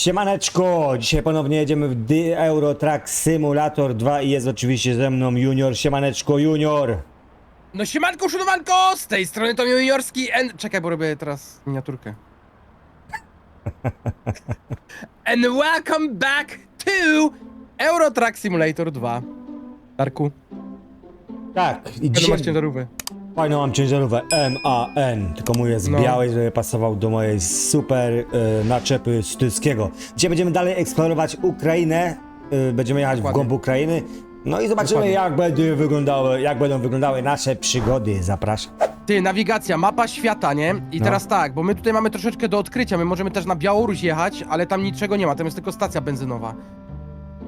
Siemaneczko! Dzisiaj ponownie jedziemy w The Euro Truck Simulator 2 i jest oczywiście ze mną Junior. Siemaneczko Junior! No siemanko, szunowanko! Z tej strony Tomio Juniorski and... Czekaj, bo robię teraz miniaturkę. and welcome back to Euro Truck Simulator 2. Darku, Tak, i dzisiaj ciężarówkę. Fajną mam ciężarówkę MAN, tylko mój jest No. biały, żeby pasował do mojej super e, naczepy z Tylskiego. Dzisiaj będziemy dalej eksplorować Ukrainę, e, będziemy jechać w Dokładnie. głąb Ukrainy. No i zobaczymy Dokładnie. jak będą wyglądały, jak będą wyglądały nasze przygody. Zapraszam. Ty, nawigacja, mapa świata, nie? I No. teraz tak, bo my tutaj mamy troszeczkę do odkrycia. My możemy też na Białoruś jechać, ale tam niczego nie ma, tam jest tylko stacja benzynowa.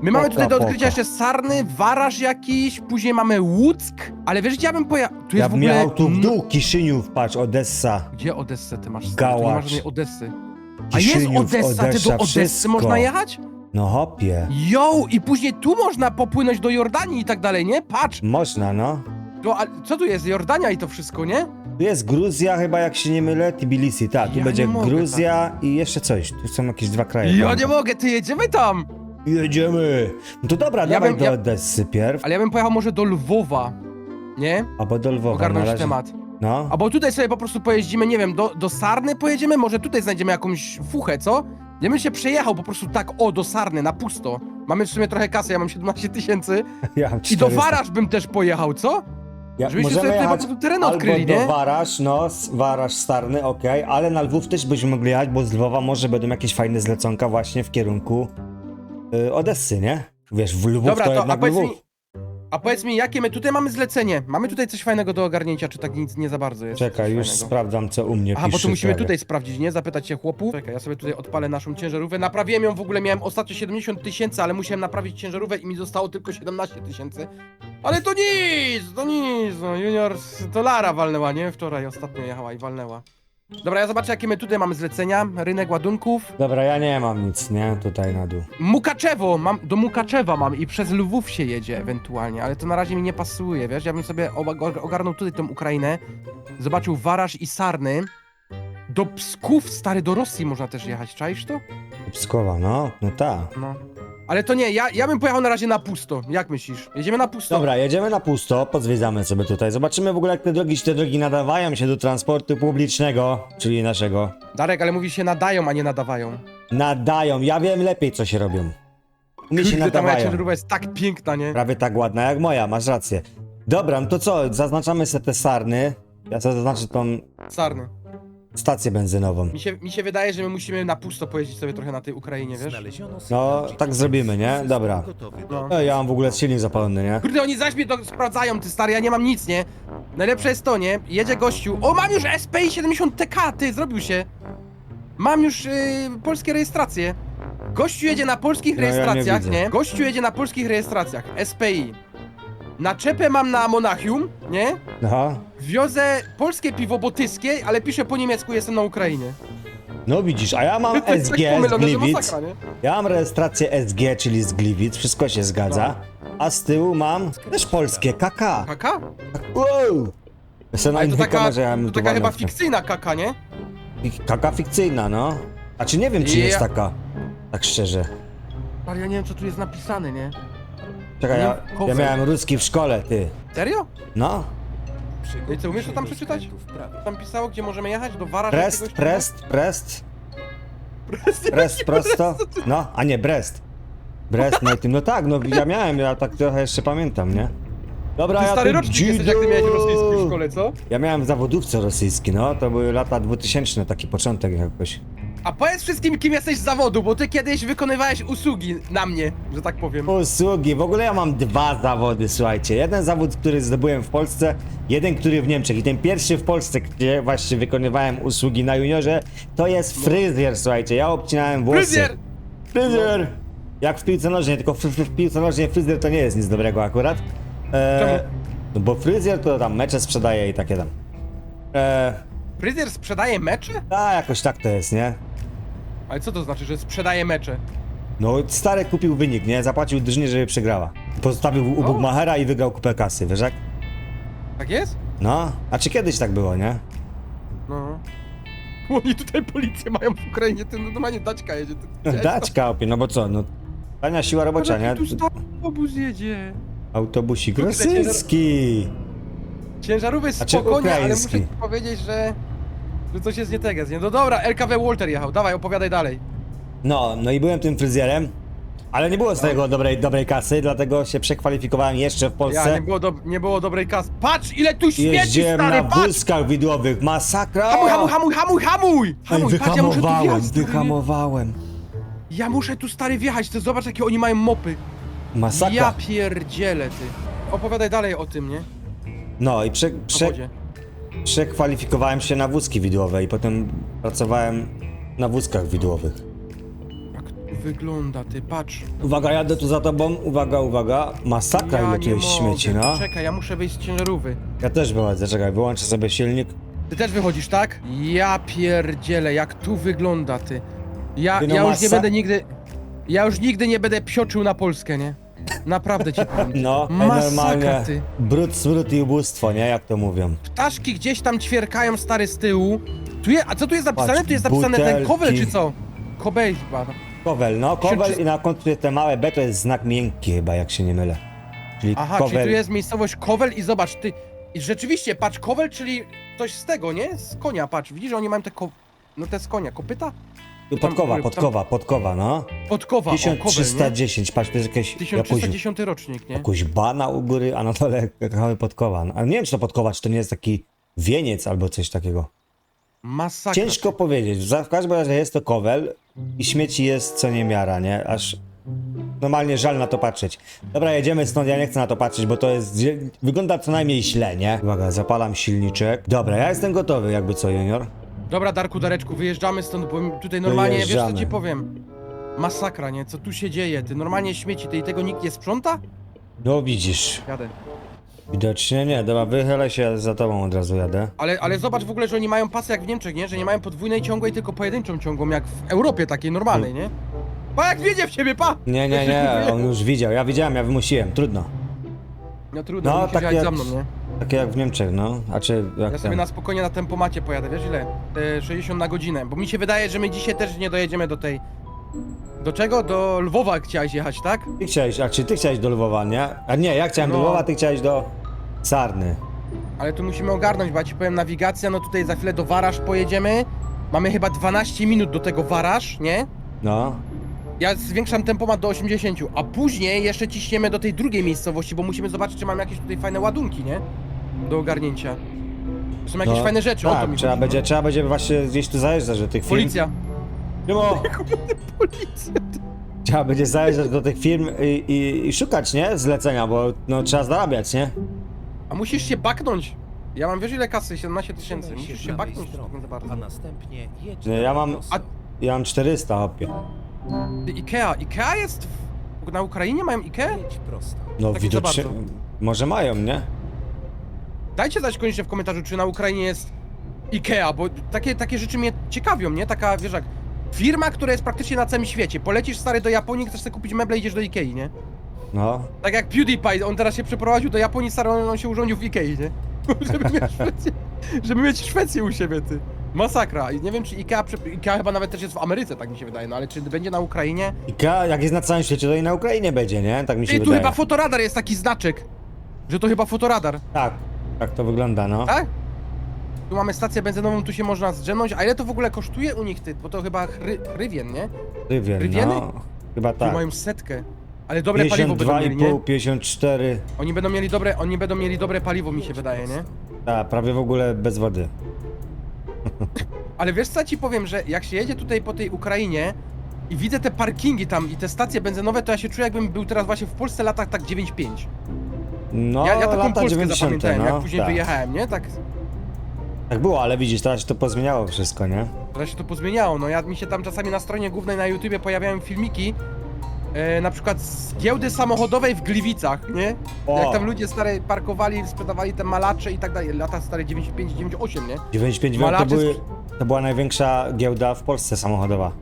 My mamy tutaj do odkrycia jeszcze Sarny, Waraż jakiś, później mamy Łuck, ale wiesz gdzie ja bym pojechał? Tu Ja jest w bym ogóle... miał tu w dół Kiszyniów, patrz, Odessa. Gdzie Odessę ty masz? stary? Tu nie Gałacz. żadnej Odessy. A jest Kiszyniów, Odessa, ty do Odessy wszystko. można jechać? No hopie. Yo, i później tu można popłynąć do Jordanii i tak dalej, nie? Patrz, Można, no. to, a, co tu jest? Jordania i to wszystko, nie? Tu jest Gruzja chyba, jak się nie mylę, Tbilisi, tak. Tu Ja będzie nie mogę, Gruzja i jeszcze coś. Tu są jakieś dwa kraje. Ja nie mogę, ty jedziemy tam! Jedziemy! No to dobra, Ja dawaj bym- do ja- Odessy pierw, Ale ja bym pojechał może do Lwowa, nie? albo do Lwowa na Ogarnąć razie. temat. No. Albo tutaj sobie po prostu pojeździmy, nie wiem, do, do Sarny pojedziemy, może tutaj znajdziemy jakąś fuchę, co? Ja bym się przejechał po prostu tak, o, do Sarny, na pusto. Mamy w sumie trochę kasy, ja mam 17 tysięcy. Ja mam I do 400. Waraż bym też pojechał, co? Ja, żebyśmy możemy sobie tutaj po jechać prostu teren albo odkryli, do nie? Waraż, no, s- Waraż Starny, okej, ale na Lwów też byśmy mogli jechać, bo z Lwowa może będą jakieś fajne zleconka właśnie w kierunku y, Odessy, nie? Wiesz, w Lwów Dobra, to, to, a jednak powiedz Lwów. mi, a powiedz mi, jakie my tutaj mamy zlecenie? Mamy tutaj coś fajnego do ogarnięcia, czy tak nic nie za bardzo jest? Czekaj, coś już fajnego? sprawdzam, co u mnie Aha, bo pisze to musimy prawie. tutaj sprawdzić, nie? Zapytać się chłopów. Czekaj, ja sobie tutaj odpalę naszą ciężarówkę. Naprawiłem ją w ogóle, miałem ostatnio 70 tysięcy, ale musiałem naprawić ciężarówkę i mi zostało tylko 17 tysięcy. Ale to nic, to nic, no Junior to Lara walnęła, nie? Wczoraj ostatnio jechała i walnęła. Dobra, ja zobaczę jakie my tutaj mamy zlecenia. Rynek ładunków. Dobra, ja nie mam nic, nie? Tutaj na dół. Mukaczewo, mam, do Mukaczewa mam i przez Lwów się jedzie ewentualnie, ale to na razie mi nie pasuje, wiesz? Ja bym sobie oba- ogarnął tutaj tą Ukrainę, zobaczył Waraż i Sarny. Do Psków, stary, do Rosji można też jechać, czaisz to? Pskowa, no, no tak. No. Ale to nie, ja, ja bym pojechał na razie na pusto, jak myślisz? Jedziemy na pusto. Dobra, jedziemy na pusto, pozwiedzamy sobie tutaj. Zobaczymy w ogóle, jak te drogi, czy te drogi nadawają się do transportu publicznego, czyli naszego. Darek, ale mówi się nadają, a nie nadawają. Nadają, ja wiem lepiej, co się robią. Mi się Kurde, ta moja nadawają. ciężarówka jest tak piękna, nie? Prawie tak ładna jak moja, masz rację. Dobra, no to co, zaznaczamy sobie te sarny. Ja sobie zaznaczę tą Sarny. Stację benzynową. Mi się, mi się wydaje, że my musimy na pusto pojeździć sobie trochę na tej Ukrainie, wiesz? No, tak zrobimy, nie? Dobra. No. No, ja mam w ogóle silnik zapalony, nie? Kurde, oni zaś mnie to sprawdzają, ty stary, ja nie mam nic, nie? Najlepsze jest to, nie? Jedzie gościu. O, mam już SPI 70TK, ty, zrobił się. Mam już yy, polskie rejestracje. Gościu jedzie na polskich No, ja nie rejestracjach, widzę. nie? Gościu jedzie na polskich rejestracjach, SPI. Naczepę mam na Monachium, nie? Aha. Wiozę polskie piwo botyskie, ale piszę po niemiecku, jestem na Ukrainie. No widzisz, a ja mam To jest SG tak z pomylone, że Gliwic. masakra, nie? Ja mam rejestrację SG, czyli z Gliwic, wszystko się zgadza. A z tyłu mam też polskie KK. Kaka? Wow! Jestem na Ale to innej taka, kamerze, ja to taka chyba fikcyjna kaka, nie? Kaka fikcyjna, no. A czy nie wiem, czy Ja- jest taka. Tak szczerze. Ale ja nie wiem, co tu jest napisane, nie? Czekaj, ja, ja miałem ruski w szkole, ty. Serio? No. No i co, umiesz to tam przeczytać? Tam pisało, gdzie możemy jechać? Do Waraża Prest, prest, prest, Prest. prest, prosto. No, a nie, Brest. Brest, no i tym, no tak, no ja miałem, ja tak trochę jeszcze pamiętam, nie? Dobra, Ty ja stary tu rocznik jesteś, jak ty miałeś rosyjski w szkole, co? Ja miałem w zawodówce rosyjski, no, to były lata 2000, taki początek jakoś. A powiedz wszystkim, kim jesteś z zawodu, bo ty kiedyś wykonywałeś usługi na mnie, że tak powiem. Usługi, w ogóle ja mam dwa zawody, słuchajcie. Jeden zawód, który zdobyłem w Polsce, jeden, który w Niemczech. I ten pierwszy w Polsce, gdzie właśnie wykonywałem usługi na juniorze, to jest fryzjer, słuchajcie. Ja obcinałem włosy. Fryzjer! Fryzjer! Jak w piłce nożnej, tylko w, w, w piłce nożnej fryzjer to nie jest nic dobrego akurat. E, Czemu? no bo fryzjer to tam mecze sprzedaje i takie tam. E, Fryzjer sprzedaje mecze? a jakoś tak to jest, nie? Ale co to znaczy, że sprzedaje mecze? No, stary kupił wynik, nie? Zapłacił drużynie, żeby przegrała. Pozostawił u. Bugmachera i wygrał kupę kasy, wiesz jak? Tak jest? No, a czy kiedyś tak było, nie? No. Oni tutaj policję mają w Ukrainie, ty normalnie daćka jedzie. Ty, ty widziałeś to? Dać opie, no bo co, no. Tania siła robocza, nie? jaki tu stary obóz jedzie. Autobusik Kurde, rosyjski. Ciężarówka jest A czy spokojnie, ale muszę ukraiński? ci powiedzieć, że... Że coś jest nie tego, jest nie? No dobra, LKW Walter jechał, dawaj, opowiadaj dalej. No, no i byłem tym fryzjerem, ale nie było z tego dobrej, dobrej kasy, dlatego się przekwalifikowałem jeszcze w Ja, Polsce. nie było, do, nie było dobrej kasy. Patrz, ile tu śmieci, Jeździłem stary, na patrz! wózkach widłowych, masakra! Hamuj, hamuj, hamuj, hamuj, hamuj! Ej, Hamuj, patrz, ja muszę tu wyhamowałem, wjechać, stary. wyhamowałem. Ja muszę tu, stary, wjechać, ty zobacz, jakie oni mają mopy. Masakra. Ja pierdzielę, ty. Opowiadaj dalej o tym, nie? No i prze, prze, wodzie. Przekwalifikowałem się na wózki widłowe i potem pracowałem na wózkach widłowych. Jak to wygląda, ty, patrz. Uwaga, jadę tu za tobą, uwaga, uwaga. Masakra, ile tu nie jest śmieci, no. Czekaj, ja muszę wyjść z ciężarówki. Ja też wychodzę, czekaj, wyłączę sobie silnik. Ty też wychodzisz, tak? Ja pierdzielę, jak tu wygląda, ty. Ja, Ty no ja już nie masa- będę nigdy... Ja już nigdy nie będę psioczył na Polskę, nie? Naprawdę ci powiem. No, ej, Masakra, normalnie. ty. Brud, smród i ubóstwo, nie? Jak to mówią. Ptaszki gdzieś tam ćwierkają stary z tyłu. Tu je, a co tu jest napisane? Patrz, tu jest napisane ten butelki. kowel czy co? Kobej chyba. no. Kowel, no, kowel Czy- i na końcu te małe B to jest znak miękki chyba, jak się nie mylę. Czyli Aha, kowel. czyli tu jest miejscowość Kowel i zobacz, ty... I rzeczywiście, patrz, Kowel, czyli coś z tego, nie? Z konia, patrz, widzisz, że oni mają te ko... No te z konia, kopyta? Tu Podkowa, tam- podkowa, podkowa, no. Podkowa, o, Kowel, nie? 1310, patrz, to jest jakieś, jakąś, 1310 rocznik, nie? jakąś bana u góry, a na dole jakaś podkowa. No, Ale nie wiem, czy to podkowa, czy to nie jest taki wieniec albo coś takiego. Masakra. Ciężko powiedzieć. Za- W każdym razie jest to kowel i śmieci jest co niemiara, nie? Aż normalnie żal na to patrzeć. Dobra, jedziemy stąd, ja nie chcę na to patrzeć, bo to jest... Wygląda co najmniej źle, nie? Uwaga, zapalam silniczek. Dobra, ja jestem gotowy, jakby co, junior. Dobra, Darku, Dareczku, wyjeżdżamy stąd, bo tutaj normalnie, wiesz co ci powiem? Masakra, nie? Co tu się dzieje? Ty normalnie śmieci, ty i tego nikt nie sprząta? No widzisz. Jadę. Widocznie nie, dobra, wychylę się, za tobą od razu jadę. Ale, ale zobacz w ogóle, że oni mają pasy jak w Niemczech, nie? Że nie mają podwójnej ciągłej, tylko pojedynczą ciągłą, jak w Europie takiej normalnej, nie? Pa jak wiedzie w ciebie, pa! Nie, nie, nie, on już widział, ja widziałem, ja wymusiłem, trudno. No trudno, No, no, musisz tak jechać jak- za mną, nie? Takie jak w Niemczech, no. A czy jak Ja sobie tam? na spokojnie na tempomacie pojadę, wiesz ile? E, 60 na godzinę, bo mi się wydaje, że my dzisiaj też nie dojedziemy do tej... Do czego? Do Lwowa chciałeś jechać, tak? Ty chciałeś, a czy ty chciałeś do Lwowa, nie? A nie, ja chciałem do No. Lwowa, ty chciałeś do Sarny. Ale tu musimy ogarnąć, bo ja ci powiem nawigacja, no tutaj za chwilę do Waraż pojedziemy. Mamy chyba 12 minut do tego Waraż, nie? No. Ja zwiększam tempomat do 80, a później jeszcze ciśniemy do tej drugiej miejscowości, bo musimy zobaczyć, czy mamy jakieś tutaj fajne ładunki, nie? Do ogarnięcia. Są jakieś no. fajne rzeczy, o to tak, mi trzeba chodzi, będzie, no. trzeba będzie właśnie gdzieś tu zajeżdżać do tych firm. Policja. Mimo, Policja. trzeba będzie zajeżdżać do tych firm i, i, i szukać, nie? Zlecenia, bo no trzeba zarabiać, nie? A musisz się baknąć. Ja mam wiesz ile kasy? 17 tysięcy. Musisz się baknąć strony, tak bardzo. A następnie jedź Nie, ja mam- prosto. Ja mam 400, hopie. Ikea. Ikea jest w... Na Ukrainie mają Ikea? Jedź prosto. No Tak nie za widocznie, bardzo. może mają, nie? Dajcie znać koniecznie w komentarzu, czy na Ukrainie jest Ikea, bo takie, takie rzeczy mnie ciekawią, nie? Taka, wiesz jak, firma, która jest praktycznie na całym świecie. Polecisz stary do Japonii, chcesz sobie kupić meble, idziesz do Ikei, nie? No. Tak jak PewDiePie, on teraz się przeprowadził do Japonii, stary, on, on się urządził w Ikei, nie? żeby mieć Szwecję, żeby mieć Szwecję u siebie, ty. Masakra. I nie wiem, czy Ikea, prze- Ikea chyba nawet też jest w Ameryce, tak mi się wydaje, no ale czy będzie na Ukrainie? IKEA, jak jest na całym świecie, to i na Ukrainie będzie, nie? Tak mi się Ej, tu wydaje. chyba fotoradar jest taki znaczek, że to chyba fotoradar. Tak, tak to wygląda, no. Tak? Tu mamy stację benzynową, tu się można zdrzemnąć. A ile to w ogóle kosztuje u nich, ty? Bo to chyba chry, hrywien, nie? Rywien, Rywieny? no. Chyba Tu tak. mają setkę. Ale dobre paliwo będą mieli, 52,5, nie? 54. Oni będą mieli dobre, oni będą mieli dobre paliwo, mi się wydaje, nie? Tak, prawie w ogóle bez wody. Ale wiesz co ja ci powiem, że jak się jedzie tutaj po tej Ukrainie i widzę te parkingi tam i te stacje benzynowe, to ja się czuję jakbym był teraz właśnie w Polsce latach tak 9-5. No, ja, ja taką lata Polskę 90, zapamiętałem, no. jak później tak. wyjechałem, nie? Tak, Tak było, ale widzisz, teraz się to pozmieniało wszystko, nie? Teraz się to pozmieniało, no ja mi się tam czasami na stronie głównej na YouTubie pojawiają filmiki e, na przykład z giełdy samochodowej w Gliwicach, nie? O. Jak tam ludzie stare parkowali, sprzedawali te malacze i tak dalej, lata stare 95, 98, nie? 95 to, Malacze były, to była największa giełda w Polsce samochodowa.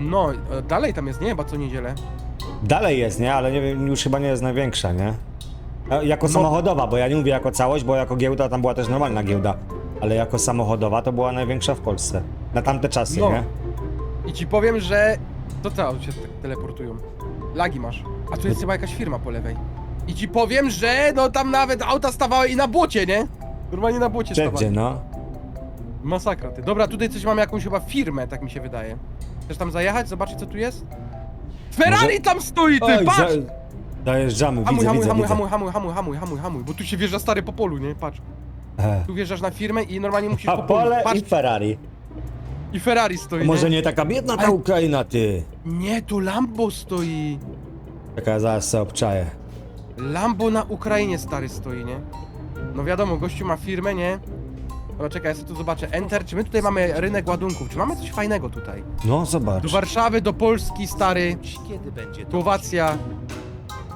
No, e, dalej tam jest, nie? Chyba co niedzielę. Dalej jest, nie? Ale nie wiem, już chyba nie jest największa, nie? E, Jako No. samochodowa, bo ja nie mówię jako całość, bo jako giełda tam była też normalna giełda. Ale jako samochodowa to była największa w Polsce. Na tamte czasy, No. nie? I ci powiem, że... To te się te- teleportują. Lagi masz. A tu jest chyba jakaś firma po lewej. I ci powiem, że no tam nawet auta stawały i na błocie, nie? Normalnie na błocie Wszędzie, stawały. no. Masakra ty. Dobra, tutaj coś mamy jakąś chyba firmę, tak mi się wydaje. Chcesz tam zajechać, zobaczyć co tu jest? Ferrari tam stoi, ty, Oj, patrz! za- Dojeżdżamy, Hamuj, widzę, hamuj, widzę, hamuj, widzę. hamuj, hamuj, hamuj, hamuj, hamuj, hamuj, bo tu się wjeżdża stary po polu, nie? Patrz. E. Tu wjeżdżasz na firmę i normalnie musisz A po polu. pole Patrz, i Ferrari. i Ferrari stoi, Może nie? nie taka biedna ta Ale- Ukraina, ty. Nie, tu Lambo stoi. Czekaj, zaraz sobie obczaję. Lambo na Ukrainie stary stoi, nie? No wiadomo, gościu ma firmę, nie? Dobra, czekaj, ja sobie tu zobaczę. Enter, czy my tutaj mamy rynek ładunków? Czy mamy coś fajnego tutaj? No, zobacz. Do Warszawy, do Polski, stary. Kiedy będzie to? Słowacja.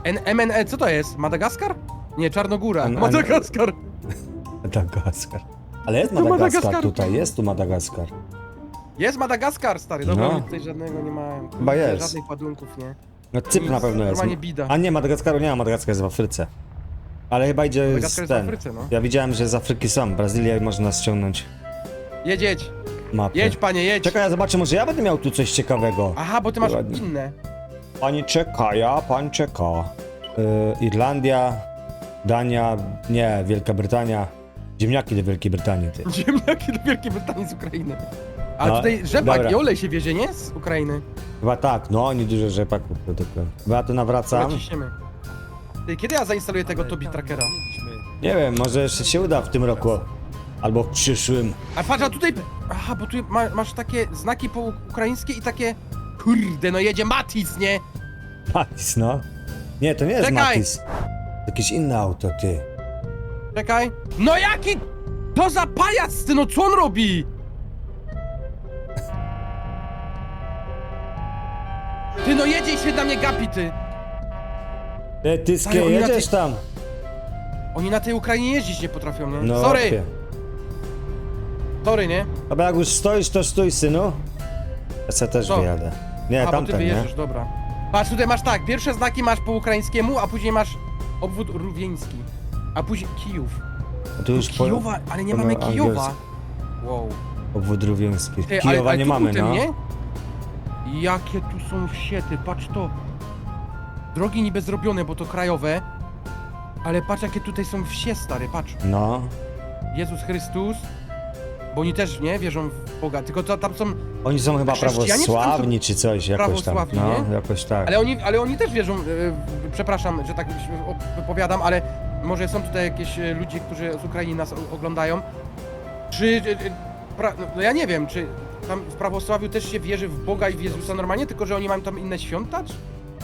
N MNE, co to jest? Madagaskar? Nie, Czarnogóra. N- N- Madagaskar. Madagaskar. Ale jest To Madagaskar Madagaskar. tutaj, jest tu Madagaskar. Jest Madagaskar, stary. Dobra, No. oni tutaj żadnego nie mają. Chyba jest. Żadnych ładunków, nie? No Cypr na pewno jest. normalnie bida. A nie, Madagaskaru nie ma, Madagaskar jest w Afryce. Ale chyba idzie Madagaskar z jest w ten. Afryce, no. Ja widziałem, że z Afryki są. Brazylia można ściągnąć Jedź, jedź. mapę. Jedź, panie, jedź. Czekaj, ja zobaczę, może ja będę miał tu coś ciekawego. Aha, bo ty masz Ładnie. inne. Pani czeka, ja, pan czeka. Yy, Irlandia, Dania, nie, Wielka Brytania. Ziemniaki do Wielkiej Brytanii, ty. Ziemniaki do Wielkiej Brytanii z Ukrainy. A No, tutaj rzepak dobra. i olej się wiezie, nie? Z Ukrainy. Chyba tak, no, oni dużo rzepaku produkują. Chyba ja tu nawracam. Ciśniemy. Ty, kiedy ja zainstaluję tego Tobi Trackera? Nie wiem, może jeszcze się uda w tym roku. Albo w przyszłym. A patrz, a tutaj... Aha, bo tu ma, masz takie znaki po ukraińskie i takie... Kurde, no jedzie Matis, nie? Matis, no. Nie, to nie jest Czekaj. Matis. Jakieś inne auto, ty. Czekaj. No jaki... To za pajac, ty, no co on robi? Ty, no jedzie i się na mnie gapi, ty. Ty, tyskie, Ale oni na jedziesz tej- tam? Oni na tej Ukrainie jeździć nie potrafią, nie? No, Sorry, opie. sorry, nie? Dobra, jak już stoisz, to stój, synu. Ja se też Co? wyjadę. Nie, a, bo ty tamten, nie? wyjeżdżasz, dobra. Patrz, tutaj masz tak, pierwsze znaki masz po ukraińskiemu, a później masz obwód rówieński. A później Kijów. A tu już po... Kijowa, ale nie po mamy angielsku. Kijowa. Wow. Obwód rówieński. Ty, Kijowa ale, ale nie tu mamy, tym, no. nie? Jakie tu są wsiety, patrz to. Drogi niby zrobione, bo to krajowe. Ale patrz jakie tutaj są wsie, stary, patrz. No. Jezus Chrystus. Bo oni też, nie, wierzą w Boga, tylko to, tam są... Oni są chyba Chrześcijanie prawosławni, czy coś, jakoś tam. prawosławni, No, nie? jakoś tak. Ale oni, ale oni też wierzą, e, przepraszam, że tak się op- wypowiadam, ale może są tutaj jakieś e, ludzie, którzy z Ukrainy nas o- oglądają. Czy, e, e, pra, no ja nie wiem, czy tam w prawosławiu też się wierzy w Boga i w Jezusa normalnie, tylko że oni mają tam inne święta? Czy?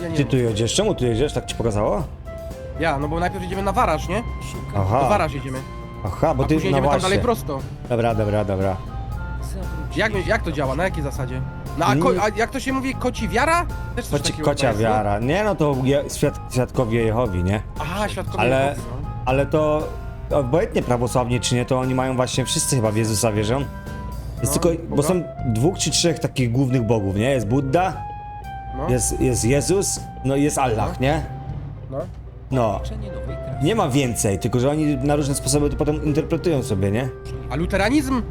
Ja nie Ty wiem. tu jedziesz? Czemu tu jedziesz? Tak ci pokazało? Ja, no bo najpierw jedziemy na Waraż, nie? Do Aha. Waraż jedziemy, Aha, bo a ty, później no jedziemy tam właśnie. dalej prosto. Dobra, dobra, dobra. Jak, jak to działa? Na jakiej zasadzie? No a, ko, a jak to się mówi, koci wiara? Też coś Koci, takiego kocia chyba jest, no? wiara. Nie, no to je, świad, świadkowie Jehowi, nie? Aha, świadkowie Ale- Jehowy, no. Ale to obojętnie prawosławnie czy nie, to oni mają właśnie, wszyscy chyba w Jezusa wierzą. Jest No, tylko, bo Boga? są dwóch czy trzech takich głównych bogów, nie? Jest Buddha, No, jest, jest Jezus, no i jest Allah, nie? no. No, nie ma więcej, tylko że oni na różne sposoby to potem interpretują sobie, nie? A luteranizm?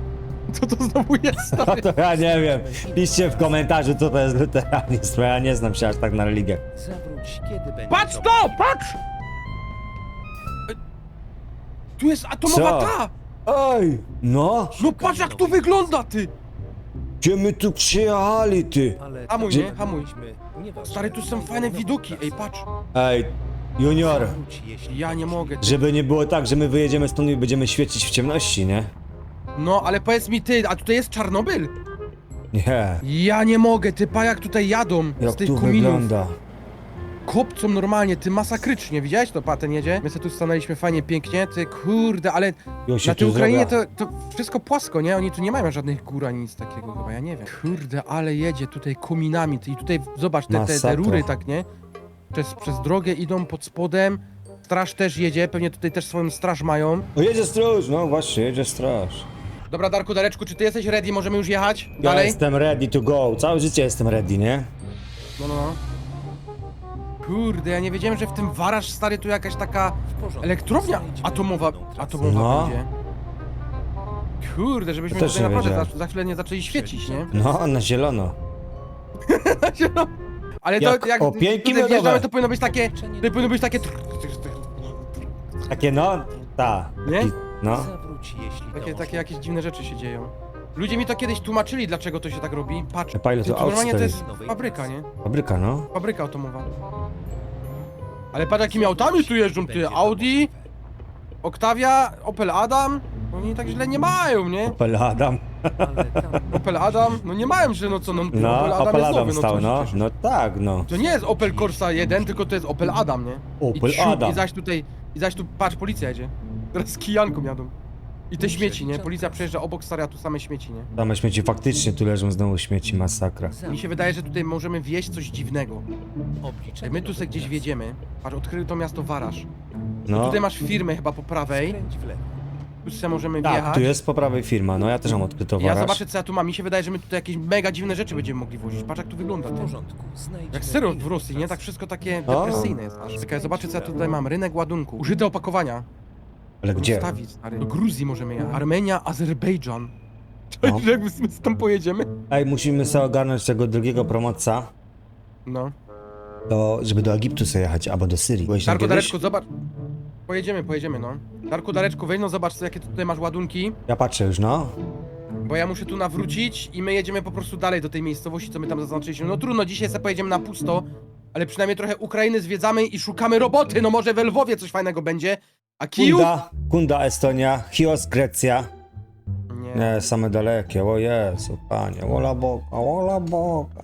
Co to znowu jest? No stary? to ja nie wiem. Piszcie w komentarzu, co to jest luteranizm, bo ja nie znam się aż tak na religiach. Zawróć, kiedy będzie Patrz to? Patrz! E, Tu jest atomowa Co? ta! Oj, no, No patrz jak to wygląda, ty! gdzie my tu przyjechali, ty? Ale Hamuj, nie? Hamuj. nieważne. Stary, tu są fajne widoki, ej, patrz. Ej, junior, Zawróć, jeśli Ja nie mogę. Żeby nie było tak, że my wyjedziemy stąd i będziemy świecić w ciemności, nie? No, ale powiedz mi ty, a tutaj jest Czarnobyl? Nie, Ja nie mogę, ty pa jak tutaj jadą z jak tych tu kominów. wygląda. Kopcą normalnie, ty masakrycznie, widziałeś to, paten jedzie? My sobie tu stanęliśmy fajnie, pięknie, ty kurde, ale Jo się Na tej tu Ukrainie to, to wszystko płasko, nie? Oni tu nie mają żadnych gór ani nic takiego chyba, ja nie wiem. Kurde, ale jedzie tutaj kominami, ty, i tutaj zobacz te, te, te Masakra. rury, tak, nie? Przez, przez drogę idą pod spodem, straż też jedzie, pewnie tutaj też swoją straż mają. O, jedzie straż, no właśnie, jedzie straż. Dobra, Darku, Dareczku, czy ty jesteś ready? Możemy już jechać? Ja Dalej? jestem ready to go, całe życie jestem ready, nie? No, no, no. Kurde, ja nie wiedziałem, że w tym Waraż, stary, tu jakaś taka elektrownia atomowa, atomowa No. będzie. Kurde, żebyśmy Też tutaj nie naprawdę wiedziałem. za, za chwilę nie zaczęli świecić, nie? No, na zielono. Ale to Jak jak tutaj miodowe. wjeżdżamy, to powinno być takie, to powinno być takie, Takie no, ta. Nie? I- No. Zawróć, jeśli takie, takie jakieś dziwne rzeczy się dzieją. Ludzie mi to kiedyś tłumaczyli, dlaczego to się tak robi. Patrz, Pa, ile to, normalnie to jest fabryka, nie? Fabryka, no. Fabryka atomowa. Ale patrz jakimi autami tu jeżdżą, ty, Audi, Octavia, Opel Adam. Oni tak źle nie mają, nie? Opel Adam. Ale tam Opel Adam, no nie mają źle, no co, no, No, Opel Adam Opel jest Adam nowy, no stał, co no. No tak, no. To nie jest Opel Corsa 1, tylko to jest Opel Adam, nie? Opel I ciup, Adam. I zaś tutaj, i zaś tu, patrz, policja jedzie. Teraz z kijanką jadą. I te śmieci, nie? Policja przejeżdża obok, stary, a tu same śmieci, nie? Same śmieci, faktycznie tu leżą znowu śmieci, masakra. Mi się wydaje, że tutaj możemy wieść coś dziwnego. Obliczenie Jak my tu sobie gdzieś nowego wjedziemy, patrz, odkryli to miasto Waraż. No. Tutaj masz firmę chyba po prawej, Skręć w lewo. tu sobie możemy Tak, wjechać. tu jest po prawej firma, no ja też mam odkryto Ja waraż. zobaczę co ja tu mam. Mi się wydaje, że my tutaj jakieś mega dziwne rzeczy będziemy mogli włożyć. Patrz jak tu wygląda. W porządku. Znajdźmy Jak serio w Rosji, nie? Tak wszystko takie O. depresyjne jest aż. Czekaj, zobaczę co ja tutaj mam. Rynek ładunku. Użyte opakowania. Ale gdzie? Ustawić, stary. Do Gruzji możemy jechać. Armenia, Azerbejdżan. No. Cześć, jak my tam pojedziemy? Ej, musimy sobie ogarnąć tego drugiego promocca, No. to, żeby do Egiptu sobie jechać, albo do Syrii. Byłeś tam Darku, kiedyś? Dareczku, zobacz. Pojedziemy, pojedziemy, no. Darku, Dareczku, weź no zobacz, co- jakie tutaj masz ładunki. Ja patrzę już, no. Bo ja muszę tu nawrócić i my jedziemy po prostu dalej do tej miejscowości, co my tam zaznaczyliśmy. No trudno, dzisiaj sobie pojedziemy na pusto, ale przynajmniej trochę Ukrainy zwiedzamy i szukamy roboty. No może we Lwowie coś fajnego będzie. A Kijów? Kunda, Kunda Estonia, Chios Grecja. Nie. Nie, same dalekie, o Jezu, panie, wola boga, wola boga.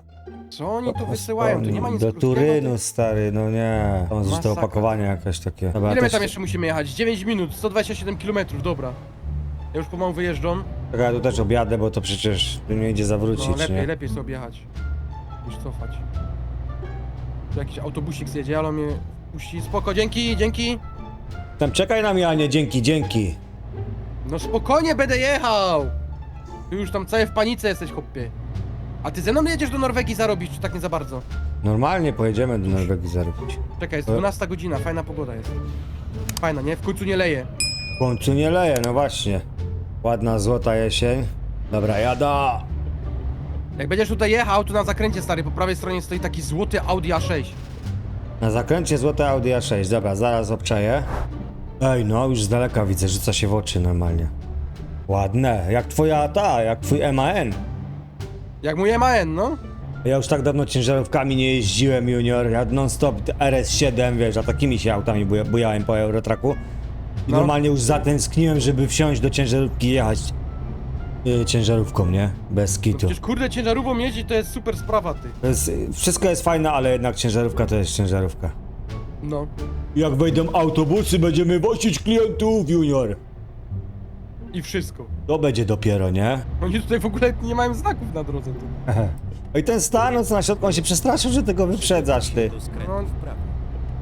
Co oni tu wysyłają? Tu nie ma nic Do krótkiego. Turynu, stary, no nie. Tam jest te Masakra. opakowania jakieś takie. Dobra, Ile my też- tam jeszcze musimy jechać? 9 minut, 127 km, dobra. Ja już pomału wyjeżdżam. Czekaj, ja tu też objadę, bo to przecież tu nie idzie zawrócić, No lepiej, nie? lepiej sobie jechać niż cofać. Tu jakiś autobusik zjedzie, ale on mnie puści. Spoko, dzięki, dzięki. Tam czekaj na mnie, a nie dzięki, dzięki. No spokojnie będę jechał! Ty już tam cały w panice jesteś, chłopie. A ty ze mną jedziesz do Norwegii zarobić, czy tak nie za bardzo? Normalnie pojedziemy do Norwegii zarobić. Czekaj, jest E. 12 godzina, fajna pogoda jest. Fajna, nie? W końcu nie leje. W końcu nie leje, no właśnie. Ładna, złota jesień. Dobra, jada. Jak będziesz tutaj jechał, tu na zakręcie stary, po prawej stronie stoi taki złoty Audi A6. Na zakręcie złote Audi A6, dobra, zaraz obczaję. Ej, no już z daleka widzę, rzuca się w oczy normalnie. Ładne, jak twoja ta, jak twój MAN. Jak mój MAN, no? Ja już tak dawno ciężarówkami nie jeździłem, junior. Ja non-stop RS7, wiesz, a takimi się autami buja- bujałem po Eurotraku. I No. normalnie już zatęskniłem, żeby wsiąść do ciężarówki i jechać yy, ciężarówką, nie? Bez no kitu. przecież kurde, ciężarówką jeździć to jest super sprawa, ty. Jest, y, wszystko jest fajne, ale jednak ciężarówka to jest ciężarówka. No. Jak wejdą autobusy, będziemy wozić klientów, junior. I wszystko. To będzie dopiero, nie? Oni tutaj w ogóle nie mają znaków na drodze. No i ten stanąc na środku, on się przestraszył, że tego wyprzedzasz, ty. No.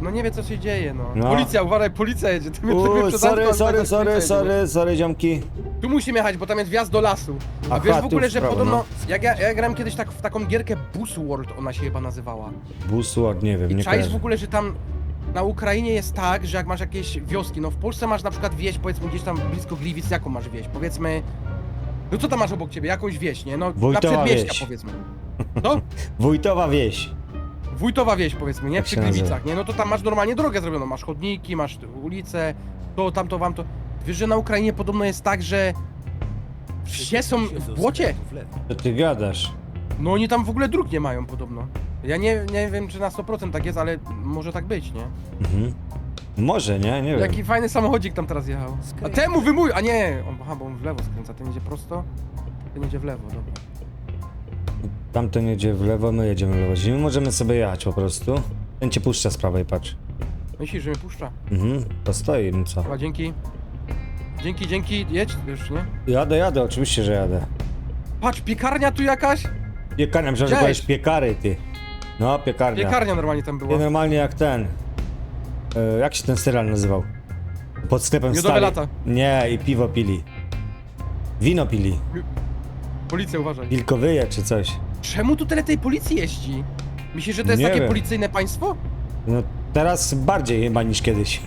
No nie wie co się dzieje, no. No. Policja, uważaj, policja jedzie. Ty mnie Uuu, sorry, sorry, sorry, policja jedzie. sorry, sorry, ziomki. Tu musimy jechać, bo tam jest wjazd do lasu. A Aha, wiesz w tu ogóle, w że prawo, podobno, no. jak ja, ja grałem kiedyś tak, w taką gierkę Buzzword, ona się chyba nazywała. Busword, nie wiem, I nie czaisz w kojarzę. ogóle, że tam na Ukrainie jest tak, że jak masz jakieś wioski, no w Polsce masz na przykład wieś, powiedzmy gdzieś tam blisko Gliwic, jaką masz wieś? Powiedzmy, no co tam masz obok ciebie, jakąś wieś, nie? No Wójtowa na przedmieścia wieś. powiedzmy. To? Wójtowa wieś. Wójtowa wieś powiedzmy, nie? Jak Przy się nazywa? Gliwicach, nie? No to tam masz normalnie drogę zrobioną, masz chodniki, masz ulice, to, tamto, wam to. Wiesz, że na Ukrainie podobno jest tak, że wsie są w błocie. Co ty gadasz? No oni tam w ogóle dróg nie mają podobno. Ja nie, nie wiem, czy na 100% tak jest, ale może tak być, nie? Mhm. Może, nie? Nie wiem. Jaki fajny samochodzik tam teraz jechał. A temu wymuj! A nie! On, aha, bo on w lewo skręca, ten jedzie prosto, ten jedzie w lewo, dobra. Tamten jedzie w lewo, my jedziemy w lewo. Czyli my możemy sobie jechać po prostu. Ten cię puszcza z prawej, patrz. Myślisz, że mnie puszcza? Mhm, to stoi, no co? Chyba dzięki. Dzięki, dzięki, jedź już, nie? Jadę, jadę, oczywiście, że jadę. Patrz, piekarnia tu jakaś? Piekarnia, myślałem, że Cześć. powiesz piekary, ty. No, piekarnia. Piekarnia normalnie tam była. normalnie jak ten. E, jak się ten serial nazywał? Pod sklepem Miodowe stali. lata. Nie, i piwo pili. Wino pili. Policja, uważaj. Wilkowyje czy coś. Czemu tu tyle tej policji jeździ? Myślisz, że to jest Nie takie wiem. policyjne państwo? No teraz bardziej chyba niż kiedyś.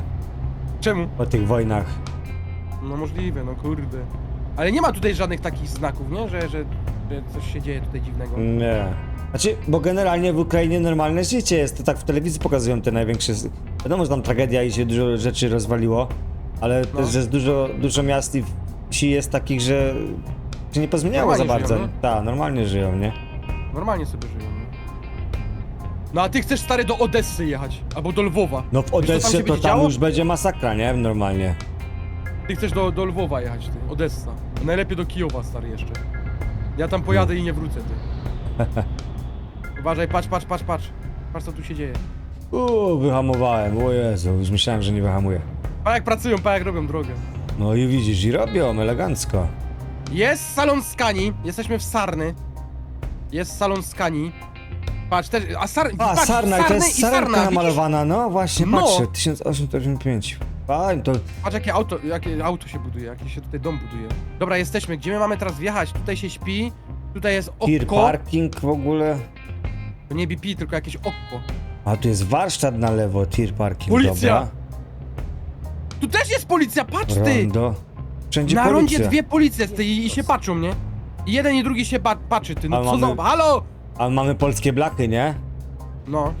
Czemu? Po tych wojnach. No możliwe, no kurde. Ale nie ma tutaj żadnych takich znaków, nie? Że, że, coś się dzieje tutaj dziwnego. Nie. Znaczy, bo generalnie w Ukrainie normalne życie jest, to tak w telewizji pokazują te największe... Wiadomo, że tam tragedia i się dużo rzeczy rozwaliło, ale No. też, że jest dużo, dużo miast i wsi jest takich, że się nie pozmieniało za Normalnie bardzo. żyją, nie? Tak, normalnie żyją, nie? Normalnie sobie żyją, nie? No a ty chcesz, stary, do Odessy jechać. Albo do Lwowa. No w Wiesz, co tam Odessie się to będzie tam działo? już będzie masakra, nie? Normalnie. Ty chcesz do, do Lwowa jechać, ty. Odessa. Najlepiej do Kijowa, stary, jeszcze. Ja tam pojadę i nie wrócę, ty. Uważaj, patrz, patrz, patrz, patrz. Patrz, co tu się dzieje. Uuu, wyhamowałem, o Jezu, już myślałem, że nie wyhamuję. Pa jak pracują, pa jak robią drogę. No i widzisz, i robią, elegancko. Jest salon Skani, jesteśmy w Sarny. Jest salon Skani. Patrz, też, a Sar... A, patrz, Sarna, i to jest i Sarna, sarenka namalowana, no właśnie, No. patrzę, 1885. Fajnie, to Patrz jakie auto, jakie auto się buduje, jaki się tutaj dom buduje. Dobra, jesteśmy, gdzie my mamy teraz wjechać? Tutaj się śpi, tutaj jest tir oko. parking w ogóle. To nie BP, tylko jakieś oko. A tu jest warsztat na lewo, tir parking, Policja! Tu też jest policja, patrz ty! Rondo. Wszędzie Na policja. rondzie dwie policje ty, i, i się patrzą, nie? I jeden i drugi się pa patrzy, ty, no Ale co mamy- za... Halo! A mamy polskie blachy, nie? No.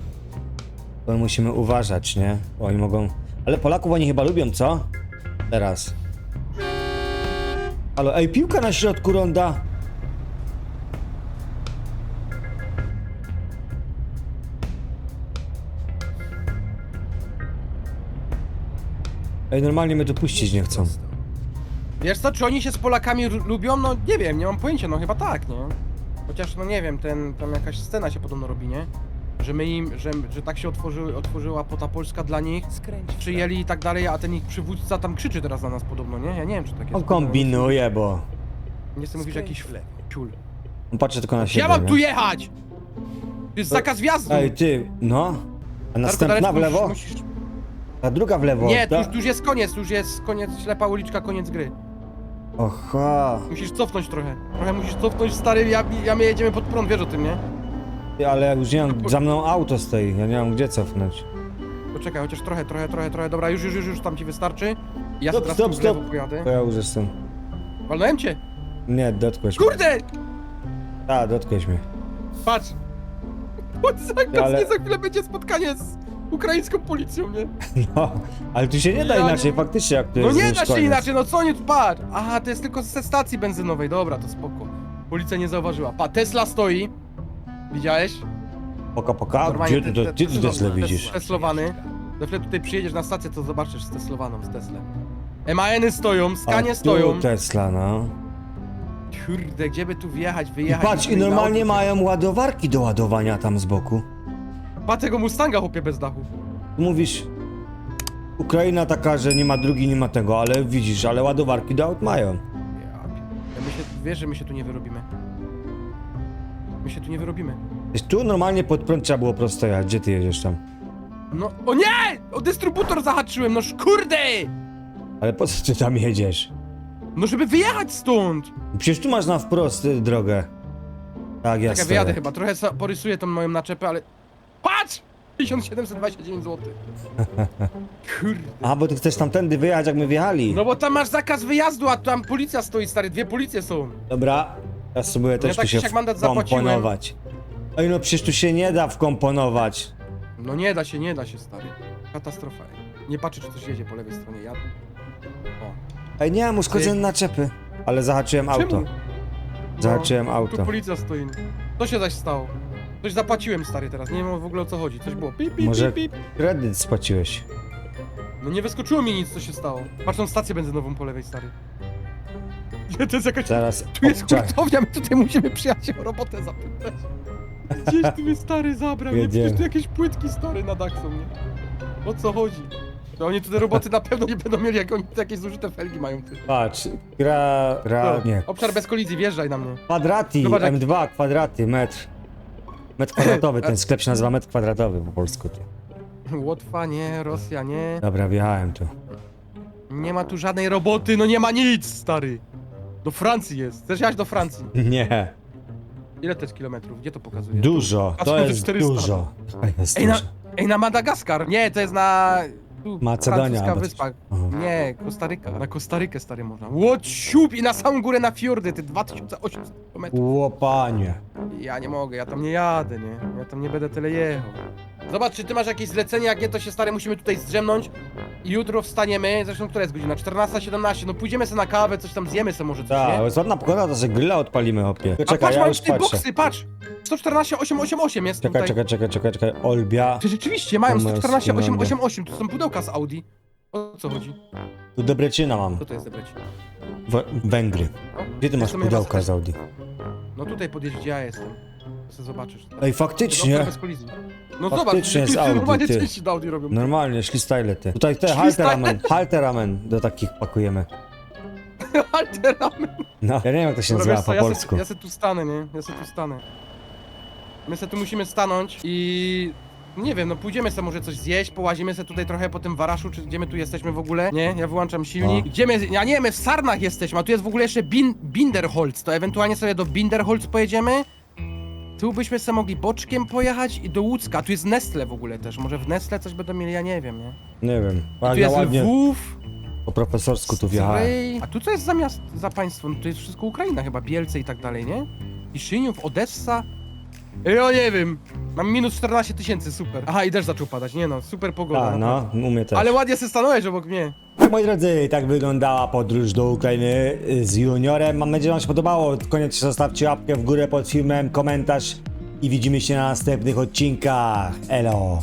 To musimy uważać, nie? Oni mogą... Ale Polaków oni chyba lubią, co? Teraz. Ale ej, piłka na środku ronda. Ej, normalnie mnie tu puścić nie chcą. Wiesz co, czy oni się z Polakami lubią? No nie wiem, nie mam pojęcia, no chyba tak, nie? Chociaż, no nie wiem, ten, tam jakaś scena się podobno robi, nie? Że my im, że, że tak się otworzyły, otworzyła pota Polska dla nich, Skręć przyjęli i tak dalej, a ten ich przywódca tam krzyczy teraz na nas podobno, nie? Ja nie wiem, czy tak jest. On kombinuje, bo... Nie chcę mówić Skręć jakiś lewo. ciul. On patrzy tylko na siebie, Ja mam nie? tu jechać! To jest zakaz wjazdu! Ej, ty, no. A Darku, następna w lewo? Musisz, musisz... A druga w lewo. Nie, tu już, tu już jest koniec, tu już jest koniec, ślepa uliczka, koniec gry. Oha. Musisz cofnąć trochę. Trochę musisz cofnąć, stary, ja, ja my jedziemy pod prąd, wiesz o tym, nie? Ale ja już nie mam, za mną auto stoi, ja nie mam gdzie cofnąć. Poczekaj, chociaż trochę, trochę, trochę, trochę. Dobra, już, już, już, już tam ci wystarczy. Ja Stop, teraz stop, tu lewo stop. pojadę. To ja już jestem. Walnąłem cię! Nie, dotkłeś mnie. Kurde! A, dotkłeś mnie. Patrz! Pod zakaz, Ale- nie za chwilę będzie spotkanie z ukraińską policją, nie? No, ale tu się nie da Ja inaczej nie- faktycznie, jak to No jest nie już da się koniec. inaczej, no co tu patrz? Aha, to jest tylko ze stacji benzynowej, dobra, to spoko. Policja nie zauważyła. Pa, Tesla stoi. Widziałeś? Poka, poka, gdzie ty, te- ty widzisz? Teslowany. Za chwilę tutaj przyjedziesz na stację, to zobaczysz z Teslowaną, z Teslem. MAN-y stoją, skanie stoją. Tu Tesla, no. Kurde, gdzie by tu wjechać, I wyjechać? patrz, i normalnie auto- mają ładowarki do ładowania tam z boku. Pa tego Mustanga chłopie bez dachu. Mówisz, Ukraina taka, że nie ma drugi, nie ma tego, ale widzisz, ale ładowarki do aut mają. Ja, pie- my się, wiesz, że my się tu nie wyrobimy. My się tu nie wyrobimy. Tu normalnie pod prąd trzeba było prosto jechać, gdzie ty jedziesz tam? No, o nie! O dystrybutor zahaczyłem, no kurde! Ale po co ty tam jedziesz? No żeby wyjechać stąd! Przecież tu masz na wprost y, drogę. Tak, ja Czekaj, stoję. wyjadę chyba, trochę sa- porysuję tą moją naczepę, ale... Patrz! 1729 zł. Kurde. A, bo ty chcesz tamtędy wyjechać, jak my wjechali. No bo tam masz zakaz wyjazdu, a tam policja stoi, stary, dwie policje są. Dobra, ja spróbuję też tak tu się jak mandat zapłaciłem. wkomponować. Ej, no przecież tu się nie da wkomponować. No nie da się, nie da się, stary. Katastrofa. Nie patrzę, czy coś jedzie po lewej stronie, ja... O. Ej, nie mam uszkodzone Ty- naczepy. Ale zahaczyłem auto. Czemu? Zahaczyłem Tu auto. policja stoi. Co się zaś stało? Coś zapłaciłem, stary, teraz. Nie wiem w ogóle o co chodzi. Coś było. Pip, pip, Może pip, pip. kredyt spłaciłeś. No nie wyskoczyło mi nic, co się stało. Patrz tą stację benzynową po lewej, stary. Nie, to jest jakaś... Zaraz Tu jest obczaj. hurtownia, my tutaj musimy przyjechać o robotę zapytać. Gdzieś tu mnie stary zabrał, nie? Jedziemy. Przecież tu jakieś płytki stary na dach są, nie? O co chodzi? No oni tu te roboty na pewno nie będą mieli, jak oni tu jakieś zużyte felgi mają, ty. Patrz, gra... gra... Nie. Obszar bez kolizji, wjeżdżaj na mnie. Kwadrati, Zobacz, jak- M2, kwadraty, metr. Metr kwadratowy, ten sklep się nazywa metr kwadratowy po polsku. Ty. Łotwa nie, Rosja nie. Dobra, wjechałem tu. Nie ma tu żadnej roboty, no nie ma nic, stary. Do Francji jest. Chcesz jechać do Francji? Nie, Ile to jest kilometrów? Gdzie to pokazuje? dużo, A to skąd jest 400? dużo. To jest Ej, na, dużo. ej, na Madagaskar. Nie, to jest na... Tu, Macedonia francuska albo wyspa. Aha. Nie, Kostaryka. Na Kostarykę stary można. Łociup i na samą górę na fiordy, ty 2800 km. Łopanie. Ja nie mogę, ja tam nie jadę, nie? Ja tam nie będę tyle jechał. Zobacz, czy ty masz jakieś zlecenie, jak nie, to się stary musimy tutaj zdrzemnąć i jutro wstaniemy, zresztą która jest godzina? 14.17, no pójdziemy sobie na kawę, coś tam zjemy sobie może coś, Tak, nie? jest ładna pogoda, to że grilla odpalimy, hopie. A Czekaj, patrz, ja mają już patrzę. boksy, patrz! 114 888 jest Czekaj, tutaj. czekaj, czekaj, czekaj, czekaj. Olbia. Czy rzeczywiście mają To ma 114 skinąć. 888, to są pudełka z Audi. O co chodzi? Tu Debrecina mam. Co to jest zebrać? W Węgry. Gdzie ty masz pudełka z Audi? No tutaj podjedź, gdzie ja jestem. To sobie zobaczysz. Ej, faktycznie. Doktor bez kolizji. No zobacz, Faktycznie się Audi, normalnie ty. części do Audi robią. Normalnie, szli style ty. Tutaj te Szli halteramen, halteramen do takich pakujemy. Alteramy. No, ja nie wiem jak to się nazywa po ja polsku. Se, ja se tu stanę, nie? Ja se tu stanę. My se tu musimy stanąć i... Nie wiem, no pójdziemy sobie może coś zjeść, połazimy sobie tutaj trochę po tym waraszu, czy gdzie my tu jesteśmy w ogóle, nie? Ja wyłączam silnik. O. Idziemy, ja nie, my w Sarnach jesteśmy, a tu jest w ogóle jeszcze Bin, Binderholz, to ewentualnie sobie do Binderholz pojedziemy. Tu byśmy sobie mogli boczkiem pojechać i do Łódzka, a tu jest Nestle w ogóle też, może w Nestle coś będą mieli, ja nie wiem, nie? Nie wiem. Tu jest ładnie Lwów, po profesorsku tu wjechałem. Strej. A tu co jest za miast, za państwo? No to jest wszystko Ukraina chyba, Bielce i tak dalej, nie? Kiszyniów, Odessa? Ja nie wiem. Mam minus 14 tysięcy, super. Aha, i deszcz zaczął padać, nie no, super pogoda. A, no, umie też. Ale ładnie się stanąłeś obok mnie. Moi drodzy, tak wyglądała podróż do Ukrainy z juniorem. Mam nadzieję, że Wam się podobało. Koniecznie zostawcie łapkę w górę pod filmem, komentarz i widzimy się na następnych odcinkach. Elo!